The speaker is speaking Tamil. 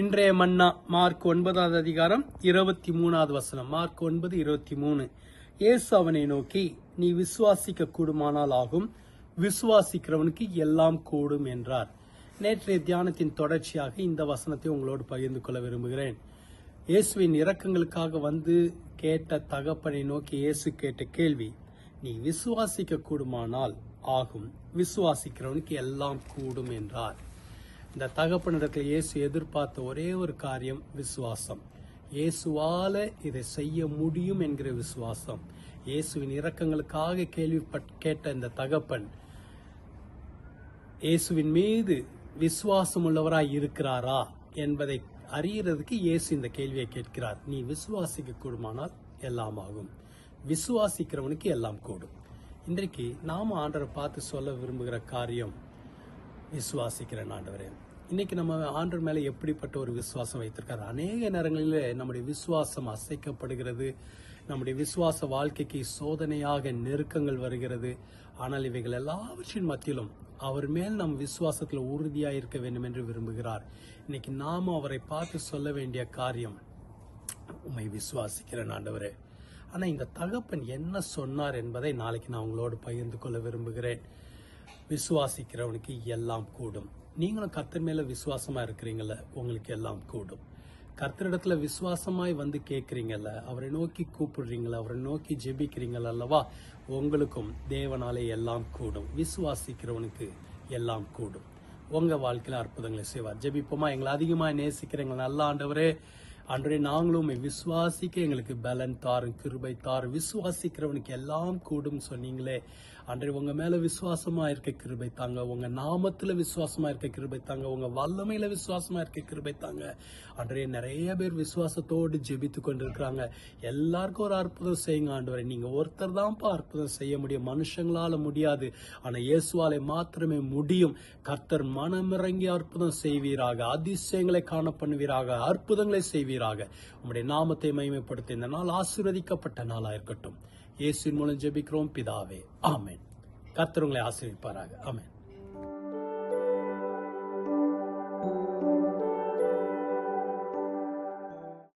இன்றைய மன்னா மார்க் ஒன்பதாவது அதிகாரம் இருபத்தி மூணாவது வசனம். மார்க் ஒன்பது இருபத்தி மூணு. இயேசு அவனை நோக்கி நீ விசுவாசிக்க கூடுமானால் ஆகும். விசுவாசிக்கிறவனுக்கு எல்லாம் கூடும் என்றார். நேற்றைய தியானத்தின் தொடர்ச்சியாக இந்த வசனத்தை உங்களோடு பகிர்ந்து கொள்ள விரும்புகிறேன். இயேசுவின் இரக்கங்களுக்காக வந்து கேட்ட தகப்பனை நோக்கி இயேசு கேட்ட கேள்வி நீ விசுவாசிக்க கூடுமானால் ஆகும். விசுவாசிக்கிறவனுக்கு எல்லாம் கூடும் என்றார். இந்த தகப்பனிடத்தில் இயேசு எதிர்பார்த்த ஒரே ஒரு காரியம் விசுவாசம். இயேசுவால இதை செய்ய முடியும் என்கிற விசுவாசம். இயேசுவின் இரக்கங்களுக்காக கேள்விப்பட் கேட்ட இந்த தகப்பன் இயேசுவின் மீது விசுவாசம் உள்ளவராய் இருக்கிறாரா என்பதை அறியறதுக்கு இயேசு இந்த கேள்வியை கேட்கிறார். நீ விசுவாசிக்க கூடுமானால் எல்லாம் ஆகும். விசுவாசிக்கிறவனுக்கு எல்லாம் கூடும். இன்றைக்கு நாம ஆண்டரை பார்த்து சொல்ல விரும்புகிற காரியம் விசுவாசிக்கிறேன் ஆண்டவரே. இன்னைக்கு நம்ம ஆண்டவர் மேல எப்படிப்பட்ட ஒரு விசுவாசம் வைத்திருக்காரு? அநேக நேரங்களில் நம்முடைய விசுவாசம் அசைக்கப்படுகிறது. நம்முடைய விசுவாச வாழ்க்கைக்கு சோதனையாக நெருக்கங்கள் வருகிறது. ஆனால் இவைகள் எல்லாவற்றின் மத்தியிலும் அவர் மேல் நம் விசுவாசத்தில் உறுதியாக இருக்க வேண்டும் என்று விரும்புகிறார். இன்னைக்கு நாம அவரை பார்த்து சொல்ல வேண்டிய காரியம் உம்மை விசுவாசிக்கிறேன் ஆண்டவரே. ஆனால் இந்த தகப்பன் என்ன சொன்னார் என்பதை நாளைக்கு நான் உங்களோடு பகிர்ந்து கொள்ள விரும்புகிறேன். விசுவாசிக்கிறவனுக்கு எல்லாம் கூடும். நீங்களும் கர்த்தர் மேல விசுவாசமா இருக்கிறீங்கள உங்களுக்கு எல்லாம் கூடும். கர்த்தரிடத்துல விசுவாசமாய் வந்து கேட்குறீங்கல்ல அவரை நோக்கி கூப்பிடுறீங்களா அவரை நோக்கி ஜெபிக்கிறீங்கள அல்லவா உங்களுக்கும் தேவனாலே எல்லாம் கூடும். விசுவாசிக்கிறவனுக்கு எல்லாம் கூடும். உங்க வாழ்க்கையில அற்புதங்களை செய்வார். ஜெபிப்போமா? எங்களை அதிகமா நேசிக்கிறீங்க. நல்ல ஆண்டவரே அன்றே நாங்களும் விசுவாசிக்க எங்களுக்கு பலன் தாரும் கிருபை தாரும். விசுவாசிக்கிறவனுக்கு எல்லாம் கூடும் சொன்னீங்களே. அன்றே உங்க மேல விசுவாசமா இருக்க கிருபை தாங்க. உங்க நாமத்துல விசுவாசமா இருக்க கிருபை தாங்க. உங்க வல்லமையில விசுவாசமா இருக்க கிருபை தாங்க. அன்றே நிறைய பேர் விசுவாசத்தோடு ஜெபித்து கொண்டிருக்கிறாங்க. எல்லாருக்கும் ஒரு அற்புதம் செய்யுங்க ஆண்டவரே. நீங்க ஒருத்தர் தான்ப்பா அற்புதம் செய்ய முடியும். மனுஷங்களால முடியாது. ஆனா இயேசுவாலை மாத்திரமே முடியும். கர்த்தர் மனமிறங்கி அற்புதம் செய்வீராக. அதிசயங்களை காண பண்ணுவீராக. அற்புதங்களை செய்வீராக உம்முடைய நாமத்தை மகிமைப்படுத்த இந்த நாள் ஆசீர்வதிக்கப்பட்ட நாளாக இருக்கட்டும். இயேசுவின் மூலம் ஜெபிக்கிறோம். பிதாவே ஆமேன். கர்த்தர் உங்களை ஆசீர்விப்பாராக ஆமேன்.